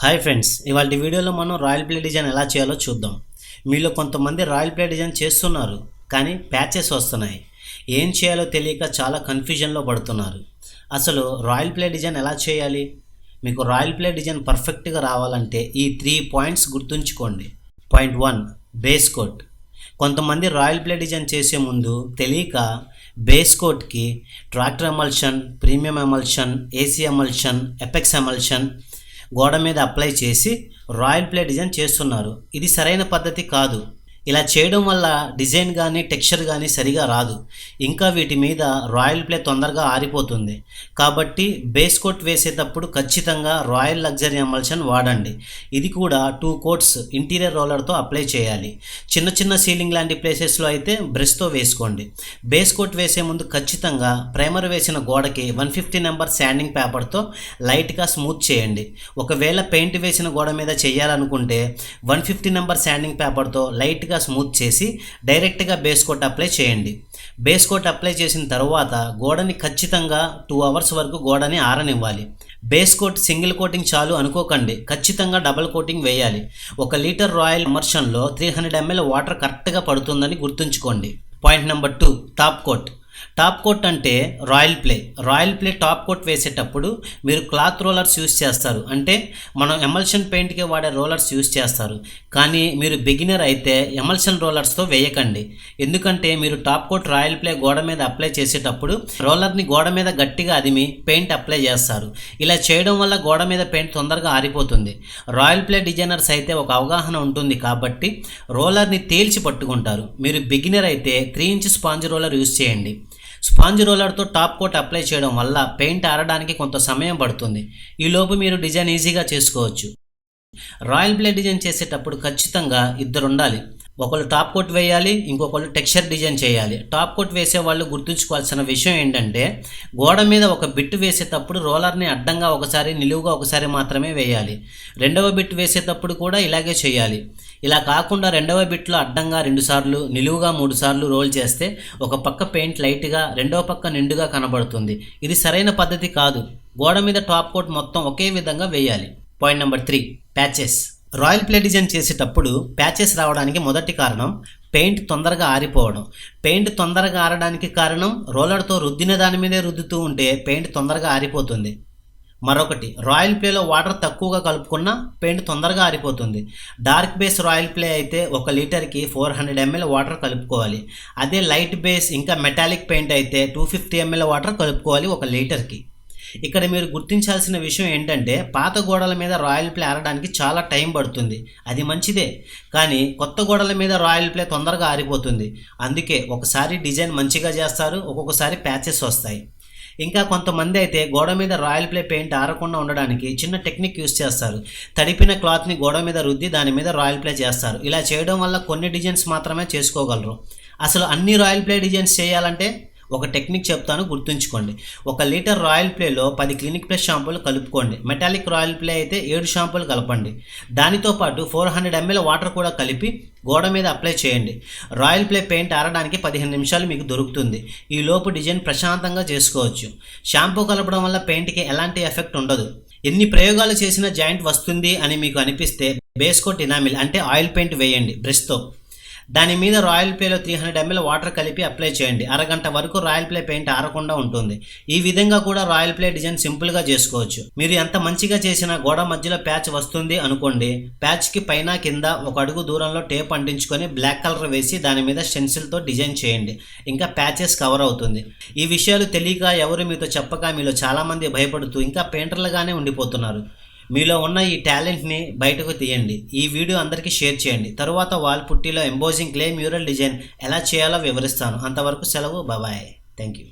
Hi friends ఇవాళ వీడియోలో మనం రాయల్ ప్లే డిజైన్ ఎలా చేయాలో చూద్దాం. మీలో కొంతమంది రాయల్ ప్లే డిజైన్ చేస్తున్నారు కానీ ప్యాచెస్ వస్తున్నాయి. ఏం చేయాలో తెలియక చాలా కన్ఫ్యూజన్లో పడుతున్నారు. అసలు రాయల్ ప్లే డిజైన్ ఎలా చేయాలి? మీకు రాయల్ ప్లే డిజైన్ పర్ఫెక్ట్గా రావాలంటే ఈ త్రీ పాయింట్స్ గుర్తుంచుకోండి. పాయింట్ వన్ బేస్ కోట్ కొంతమంది రాయల్ ప్లే డిజైన్ చేసే ముందు తెలియక base కోట్కి tractor emulsion premium emulsion AC emulsion apex emulsion గోడ మీద అప్లై చేసి రాయల్ ప్లే డిజైన్ చేస్తున్నారు. ఇది సరైన పద్ధతి కాదు. ఇలా చేయడం వల్ల డిజైన్ కానీ టెక్స్చర్ కానీ సరిగా రాదు. ఇంకా వీటి మీద రాయల్ ప్లే తొందరగా ఆరిపోతుంది. కాబట్టి బేస్ కోట్ వేసేటప్పుడు ఖచ్చితంగా రాయల్ లగ్జరీ ఎమల్షన్ వాడండి. ఇది కూడా టూ కోట్స్ ఇంటీరియర్ రోలర్తో అప్లై చేయాలి. చిన్న చిన్న సీలింగ్ లాంటి ప్లేసెస్లో అయితే బ్రష్తో వేసుకోండి. బేస్ కోట్ వేసే ముందు ఖచ్చితంగా ప్రైమర్ వేసిన గోడకి వన్ ఫిఫ్టీ నెంబర్ శాండింగ్ పేపర్తో లైట్గా స్మూత్ చేయండి. ఒకవేళ పెయింట్ వేసిన గోడ మీద చేయాలనుకుంటే వన్ ఫిఫ్టీ నెంబర్ శాండింగ్ పేపర్తో లైట్గా స్మూత్ చేసి డైరెక్ట్గా బేస్ కోట్ అప్లై చేయండి. బేస్ కోట్ అప్లై చేసిన తర్వాత గోడని ఖచ్చితంగా టూ అవర్స్ వరకు గోడని ఆరనివ్వాలి. బేస్ కోట్ సింగిల్ కోటింగ్ చాలు అనుకోకండి. ఖచ్చితంగా డబల్ కోటింగ్ వేయాలి. ఒక లీటర్ రాయల్ ఎమర్షన్లో త్రీ హండ్రెడ్ ఎంఎల్ వాటర్ కరెక్ట్గా పడుతుందని గుర్తుంచుకోండి. Point number two top coat top coat అంటే royal play. Royal play top coat వేసేటప్పుడు మీరు క్లాత్ రోలర్స్ యూస్ చేస్తారు. అంటే మనం ఎమల్షన్ పెయింట్కి వాడే రోలర్స్ యూస్ చేస్తారు. కానీ మీరు బిగినర్ అయితే ఎమల్షన్ రోలర్స్తో వేయకండి. ఎందుకంటే మీరు టాప్ కోట్ రాయల్ ప్లే గోడ మీద అప్లై చేసేటప్పుడు రోలర్ని గోడ మీద గట్టిగా అదిమి పెయింట్ అప్లై చేస్తారు. ఇలా చేయడం వల్ల గోడ మీద పెయింట్ తొందరగా ఆరిపోతుంది. రాయల్ ప్లే డిజైనర్స్ అయితే ఒక అవగాహన ఉంటుంది కాబట్టి రోలర్ని తేల్చి పట్టుకుంటారు. మీరు బిగినర్ అయితే three inch sponge roller use చేయండి. స్పాంజ్ రోలర్తో టాప్ కోట్ అప్లై చేయడం వల్ల పెయింట్ ఆరడానికి కొంత సమయం పడుతుంది. ఈలోపు మీరు డిజైన్ ఈజీగా చేసుకోవచ్చు. రాయల్ ప్లే డిజైన్ చేసేటప్పుడు ఖచ్చితంగా ఇద్దరు ఉండాలి ఒకళ్ళు టాప్ కోట్ వేయాలి ఇంకొకళ్ళు టెక్స్చర్ డిజైన్ చేయాలి. టాప్ కోట్ వేసే వాళ్ళు గుర్తుంచుకోవాల్సిన విషయం ఏంటంటే గోడ మీద ఒక బిట్ వేసేటప్పుడు రోలర్ని అడ్డంగా ఒకసారి నిలువుగా ఒకసారి మాత్రమే వేయాలి. రెండవ బిట్ వేసేటప్పుడు కూడా ఇలాగే చేయాలి. ఇలా కాకుండా రెండవ బిట్లో అడ్డంగా రెండుసార్లు నిలువుగా మూడుసార్లు రోల్ చేస్తే ఒక పక్క పెయింట్ లైట్గా రెండవ పక్క నిండుగా కనబడుతుంది. ఇది సరైన పద్ధతి కాదు. గోడ మీద టాప్ కోట్ మొత్తం ఒకే విధంగా వేయాలి. Point number three patches. Royal play design చేసేటప్పుడు ప్యాచెస్ రావడానికి మొదటి కారణం పెయింట్ తొందరగా ఆరిపోవడం. పెయింట్ తొందరగా ఆరడానికి కారణం రోలర్తో రుద్దిన దాని మీదే రుద్దుతూ ఉంటే పెయింట్ తొందరగా ఆరిపోతుంది. మరొకటి రాయల్ ప్లేలో వాటర్ తక్కువగా కలుపుకున్నా పెయింట్ తొందరగా ఆరిపోతుంది. డార్క్ బేస్ రాయల్ ప్లే అయితే ఒక లీటర్కి ఫోర్ హండ్రెడ్ ఎంఎల్ వాటర్ కలుపుకోవాలి. అదే లైట్ బేస్ ఇంకా మెటాలిక్ పెయింట్ అయితే టూ ఫిఫ్టీ ఎంఎల్ వాటర్ కలుపుకోవాలి ఒక లీటర్కి. ఇక్కడ మీరు గుర్తించాల్సిన విషయం ఏంటంటే పాత గోడల మీద రాయల్ ప్లే ఆరడానికి చాలా టైం పడుతుంది. అది మంచిదే. కానీ కొత్త గోడల మీద రాయల్ ప్లే తొందరగా ఆరిపోతుంది. అందుకే ఒకసారి డిజైన్ మంచిగా చేస్తారు ఒక్కొక్కసారి ప్యాచెస్ వస్తాయి. ఇంకా కొంతమంది అయితే గోడ మీద రాయల్ ప్లే పెయింట్ ఆరకుండా ఉండడానికి చిన్న టెక్నిక్ యూస్ చేస్తారు. తడిపిన క్లాత్ని గోడ మీద రుద్ది దాని మీద రాయల్ ప్లే చేస్తారు. ఇలా చేయడం వల్ల కొన్ని డిజైన్స్ మాత్రమే చేసుకోగలరు. అసలు అన్ని రాయల్ ప్లే డిజైన్స్ చేయాలంటే ఒక టెక్నిక్ చెప్తాను గుర్తుంచుకోండి. ఒక లీటర్ రాయల్ ప్లేలో పది క్లినిక్ ప్లస్ షాంపూలు కలుపుకోండి. మెటాలిక్ రాయల్ ప్లే అయితే ఏడు షాంపూలు కలపండి. దానితో పాటు ఫోర్ హండ్రెడ్ ఎంఎల్ వాటర్ కూడా కలిపి గోడ మీద అప్లై చేయండి. రాయల్ ప్లే పెయింట్ ఆరడానికి పదిహేను నిమిషాలు మీకు దొరుకుతుంది. ఈ లోపు డిజైన్ ప్రశాంతంగా చేసుకోవచ్చు. షాంపూ కలపడం వల్ల పెయింట్కి ఎలాంటి ఎఫెక్ట్ ఉండదు. ఎన్ని ప్రయోగాలు చేసినా జాయింట్ వస్తుంది అని మీకు అనిపిస్తే బేస్కోట్ ఇనామిల్ అంటే ఆయిల్ పెయింట్ వేయండి బ్రష్తో. దాని మీద రాయల్ ప్లేలో త్రీ హండ్రెడ్ ఎంఎల్ వాటర్ కలిపి అప్లై చేయండి. అరగంట వరకు రాయల్ ప్లే పెయింట్ ఆరకుండా ఉంటుంది. ఈ విధంగా కూడా రాయల్ ప్లే డిజైన్ సింపుల్గా చేసుకోవచ్చు. మీరు ఎంత మంచిగా చేసినా గోడ మధ్యలో ప్యాచ్ వస్తుంది అనుకోండి. ప్యాచ్కి పైన కింద ఒక అడుగు దూరంలో టేప్ అంటించుకొని బ్లాక్ కలర్ వేసి దాని మీద స్టెన్సిల్తో డిజైన్ చేయండి. ఇంకా ప్యాచెస్ కవర్ అవుతుంది. ఈ విషయాలు తెలియక ఎవరు మీతో చెప్పక మీలో చాలామంది భయపడుతూ ఇంకా పెయింటర్లుగానే ఉండిపోతున్నారు. మీలో ఉన్న ఈ టాలెంట్ని బయటకు తీయండి. ఈ వీడియో అందరికీ షేర్ చేయండి. తరువాత వాల్ పుట్టిలో ఎంబోజింగ్ క్లే మ్యూరల్ డిజైన్ ఎలా చేయాలో వివరిస్తాను. అంతవరకు సెలవు. బాబాయ్ థ్యాంక్ యూ